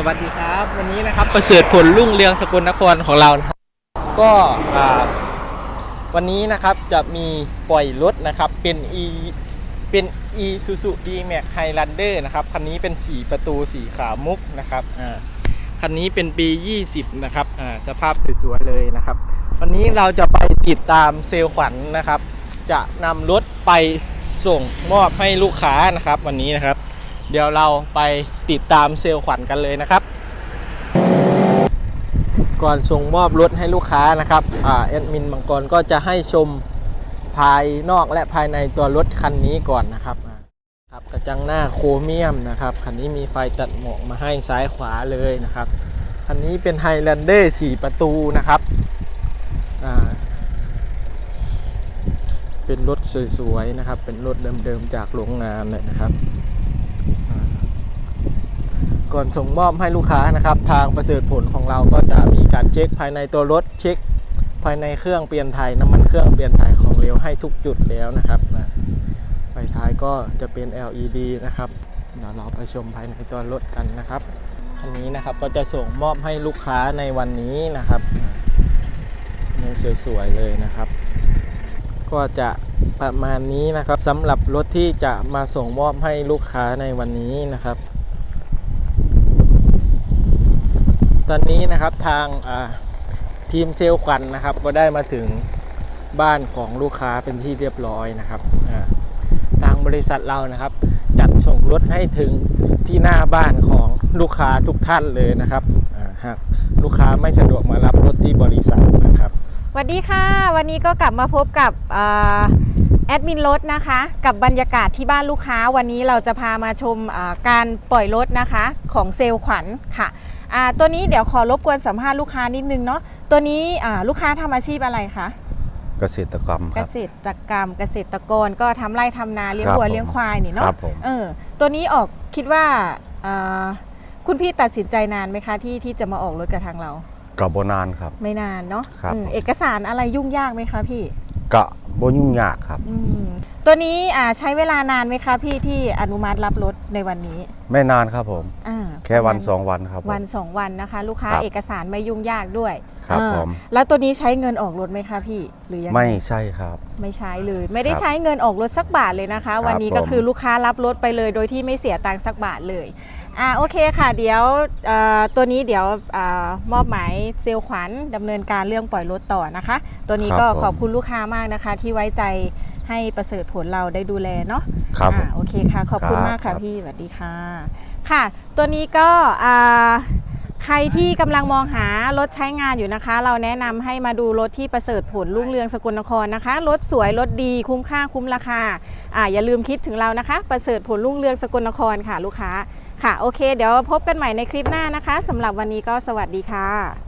สวัสดีครับ วันนี้นะครับประเสริฐผลรุ่งเรืองสกลนครของเรานะครับก็อ่าวันนี้นะครับจะมีปล่อยรถนะครับเป็น e เป็น e s u z u d m a x Highlander นะครับคันนี้เป็นสีประตูสีขาวมุกนะครับอ่าคันนี้เป็นปี 20 นะครับอ่าสภาพสวยๆเลยนะครับ วันนี้เราจะไปติดตามเซลล์ขวัญนะครับ จะนำรถไปส่งมอบให้ลูกค้านะครับ วันนี้นะครับ เดี๋ยวเราไปติดตามเซลล์ขวัญกันเลยนะครับ ก่อนส่งมอบรถให้ลูกค้านะครับอ่าแอดมินบางกรก็จะให้ชมภายนอกและภายในตัวรถคันนี้ก่อนนะครับครับกระจังหน้าโครเมียมนะครับคันนี้มีไฟตัดหมอกมาให้ซ้ายขวาเลยนะครับคันนี้เป็น Highlander 4ประตูนะครับอ่าเป็นรถสวยๆนะครับ เป็นรถเดิมๆจากโรงงานเลยนะครับ ก่อนส่งมอบให้ลูกค้านะครับ ทางประเสริฐผลของเราก็จะมีการเช็คภายในตัวรถเช็ค ภายในเครื่องเปลี่ยนไทยน้ำมันเครื่องเปลี่ยนไทยของเร็วให้ทุกจุดแล้วนะครับนะไฟท้ายก็จะเป็น LED นะครับเดี๋ยวเราไปชมภายในตัวรถกันนะครับคันนี้นะครับก็จะส่งมอบให้ลูกค้าในวันนี้นะครับนี่สวยๆเลยนะครับ ก็จะประมาณนี้นะครับสำหรับรถที่จะมาส่งมอบให้ลูกค้าในวันนี้นะครับ ตอนนี้นะครับทางทีมเซลล์ควันนะครับ ก็ได้มาถึงบ้านของลูกค้าเป็นที่เรียบร้อยนะครับทางบริษัทเรานะครับ จัดส่งรถให้ถึงที่หน้าบ้านของลูกค้าทุกท่านเลยนะครับหากลูกค้าไม่สะดวกมารับรถที่บริษัทนะครับสวัสดีค่ะ วันนี้ก็กลับมาพบกับออแอดมินรถนะคะ กับบรรยากาศที่บ้านลูกค้าวันนี้เราจะพามาชมการปล่อยรถนะคะ ของเซลล์ขวัญค่ะ ตัวนี้เดี๋ยวขอรบกวนสัมภาษณ์ลูกค้านิดนึงเนาะตัวนี้อ่าลูกค้าทำอาชีพอะไรคะเกษตรกรรมคเกรับษตรกรรม เกษตรกรก็ทำไร่ทำนาเลี้ยงครับวัวผมเลี้ยงควายนี่คเนาะรับผมเออตัวนี้ออกคิดว่าอ่าคุณพี่ตัดสินใจนานไหมคะที่ที่จะมาออกรถกับทางเรากับบนานครับ ไม่นานเนาะครับอืมผมเอกสารอะไรยุ่งยากไหมคะพี่กะบยุ่งยากครับอืมตัวนี้อ่าใช้เวลานานไหมคะพี่ที่อนุมัติรับรถในวันนี้ไม่นานครับผม อ่าแค่วันประมาณสองวันครับผม วันสองวันนะคะ ลูกค้าครับเอกสารไม่ยุ่งยากด้วยครับอ่าผม แล้วตัวนี้ใช้เงินออกรถไหมคะพี่หรือยังง ไม่ใช่ครับ ไม่ใช้เลย ไม่ได้ครับใช้เงินออกรถสักบาทเลยนะคะครับวันนี้ก็ผม คือลูกค้ารับรถไปเลย โดยที่ไม่เสียตังค์สักบาทเลยอ่าโอเคค่ะ เดี๋ยวเอ่อตัวนี้เดี๋ยวอามอบหมายเซลล์ขวัญดำเนินการเรื่องปล่อยรถต่อนะคะ ตัวนี้ก็ขอบคุณลูกค้ามากนะคะ ที่ไว้ใจ ให้ประเสริฐผลเราได้ดูแลเนาะครับผอ่ามโอเคค่ะ ขอบคุณครับมากค่ะครับพี่สวัสดีค่ะ ค่ะ ตัวนี้ก็อ่าใครที่กำลังมองหารถใช้งานอยู่นะคะ เราแนะนำให้มาดูรถที่ประเสริฐผลรุ่งเรืองสกลนครนะคะ รถสวยรถดีคุ้มค่าคุ้มราคาอ่าอย่าลืมคิดถึงเรานะคะ ประเสริฐผลรุ่งเรืองสกลนครค่ะลูกค้าค่ะโอเค เดี๋ยวพบกันใหม่ในคลิปหน้านะคะสำหรับวันนี้ก็สวัสดีค่ะ